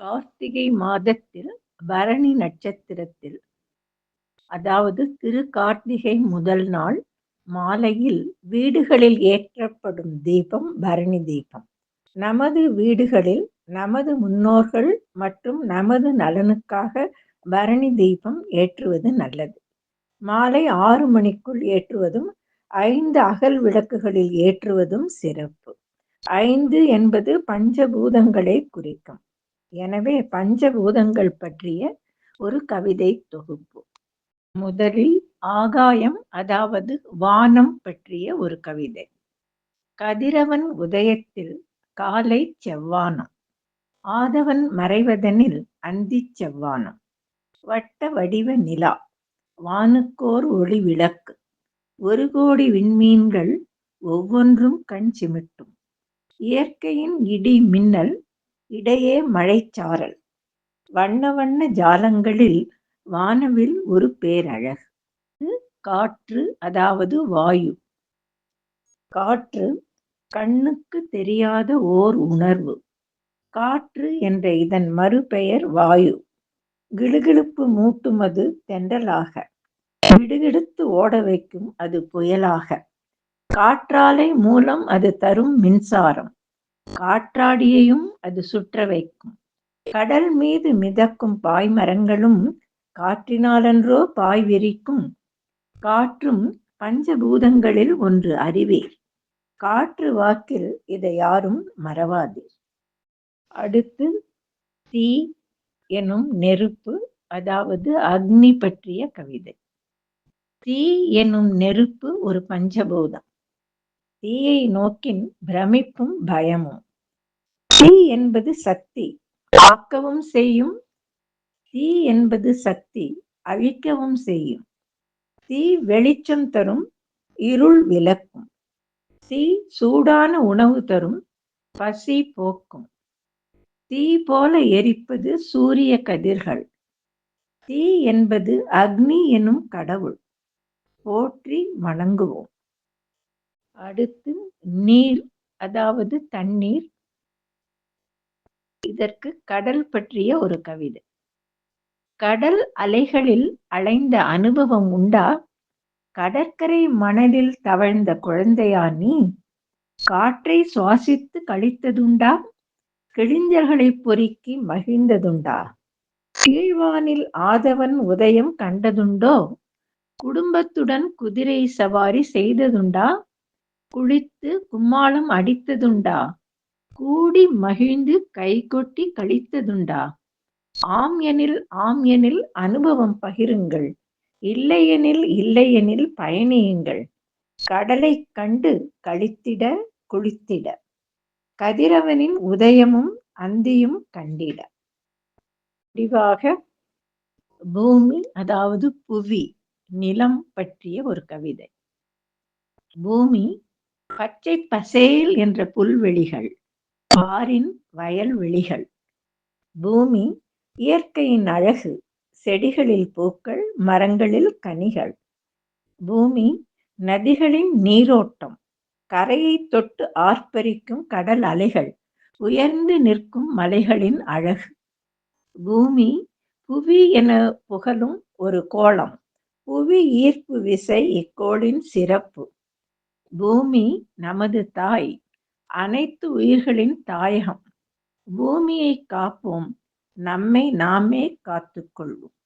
கார்த்திகை மாதத்தில் பரணி நட்சத்திரத்தில் அதாவது திரு கார்த்திகை முதல் நாள் மாலையில் வீடுகளில் ஏற்றப்படும் தீபம் பரணி தீபம். நமது வீடுகளில் நமது முன்னோர்கள் மற்றும் நமது நலனுக்காக பரணி தீபம் ஏற்றுவது நல்லது. மாலை ஆறு மணிக்குள் ஏற்றுவதும் ஐந்து அகல் விளக்குகளில் ஏற்றுவதும் சிறப்பு. ஐந்து என்பது பஞ்சபூதங்களை குறிக்கும். எனவே பஞ்சபூதங்கள் பற்றிய ஒரு கவிதை தொகுப்பு. முதலில் ஆகாயம் அதாவது வானம் பற்றிய ஒரு கவிதை. கதிரவன் உதயத்தில் காலை செவ்வானம். ஆதவன் மறைவதனில் அந்தி செவ்வானம். வட்ட வடிவ நிலா வானுக்கோர் ஒளி விளக்கு. ஒரு கோடி விண்மீன்கள் ஒவ்வொன்றும் கண் சிமிட்டும். இயற்கையின் இடி மின்னல் இடையே மழைச்சாரல் வண்ண வண்ண ஜாலங்களில் வானவில் ஒரு பேரழகு. காற்று அதாவது வாயு. காற்று கண்ணுக்கு தெரியாத ஓர் உணர்வு. காற்று என்ற இதன் மறுபெயர் வாயு. கிளுகிழுப்பு மூட்டுமது தென்றலாக. விடுகிடுத்து ஓட வைக்கும் அது புயலாக. காற்றாலை மூலம் அது தரும் மின்சாரம். காற்றாடியையும் அது சுற்ற வைக்கும். கடல் மீது மிதக்கும் பாய்மரங்களும் காற்றினாலன்றோ பாய் விரிக்கும். காற்றும் பஞ்சபூதங்களில் ஒன்று அறிவீர் காற்று வாக்கில் இதை யாரும் மறவாதீர் அடுத்து தீ எனும் நெருப்பு அதாவது அக்னி பற்றிய கவிதை. தீ எனும் நெருப்பு ஒரு பஞ்சபூதம். தீயை நோக்கின் பிரமிப்பும் பயமும். தீ என்பது சக்தி ஆக்கவும் செய்யும். தீ என்பது சக்தி அழிக்கவும் செய்யும். தீ வெளிச்சம் தரும் இருள் விளக்கும். தீ சூடான உணவு தரும் பசி போக்கும். தீ போல எரிப்பது சூரிய கதிர்கள். தீ என்பது அக்னி எனும் கடவுள் போற்றி வணங்குவோம். அடுத்து நீர் அதாவது தண்ணீர். இதற்கு கடல் பற்றிய ஒரு கவிதை. கடல் அலைகளில் அலைந்த அனுபவம் உண்டா? கடற்கரை மணலில் தவழ்ந்த குழந்தையா நீ? காற்றை சுவாசித்து கழித்ததுண்டா? கிழிஞ்சர்களை பொறுக்கி மகிழ்ந்ததுண்டா? கீழ்வானில் ஆதவன் உதயம் கண்டதுண்டோ? குடும்பத்துடன் குதிரை சவாரி செய்ததுண்டா? குளித்து கும்மாளம் அடித்ததுண்டா? கூடி மகிழ்ந்து கைகொட்டி கழித்ததுண்டா ஆம் எனில் ஆம் எனில் அனுபவம் பகிருங்கள். இல்லையெனில் இல்லையெனில் பயணியுங்கள். கடலை கண்டு கழித்திட குளித்திட. கதிரவனின் உதயமும் அந்தியும் கண்டிட. முடிவாக பூமி அதாவது புவி நிலம் பற்றிய ஒரு கவிதை. பூமி பச்சை பசேல் என்ற புல்வெளிகள் பாரின் வயல்வெளிகள் பூமி இயற்கையின் அழகு செடிகளில் பூக்கள் மரங்களில் கனிகள் பூமி நதிகளின் நீரோட்டம் கரையை தொட்டு ஆர்ப்பரிக்கும் கடல் அலைகள் உயர்ந்து நிற்கும் மலைகளின் அழகு பூமி புவி என புகழும் ஒரு கோளம் புவி ஈர்ப்பு விசை இக்கோளின் சிறப்பு. பூமி நமது தாய். அனைத்து உயிர்களின் தாயகம். பூமியை காப்போம். நம்மை நாமே காத்துக்கொள்வோம்.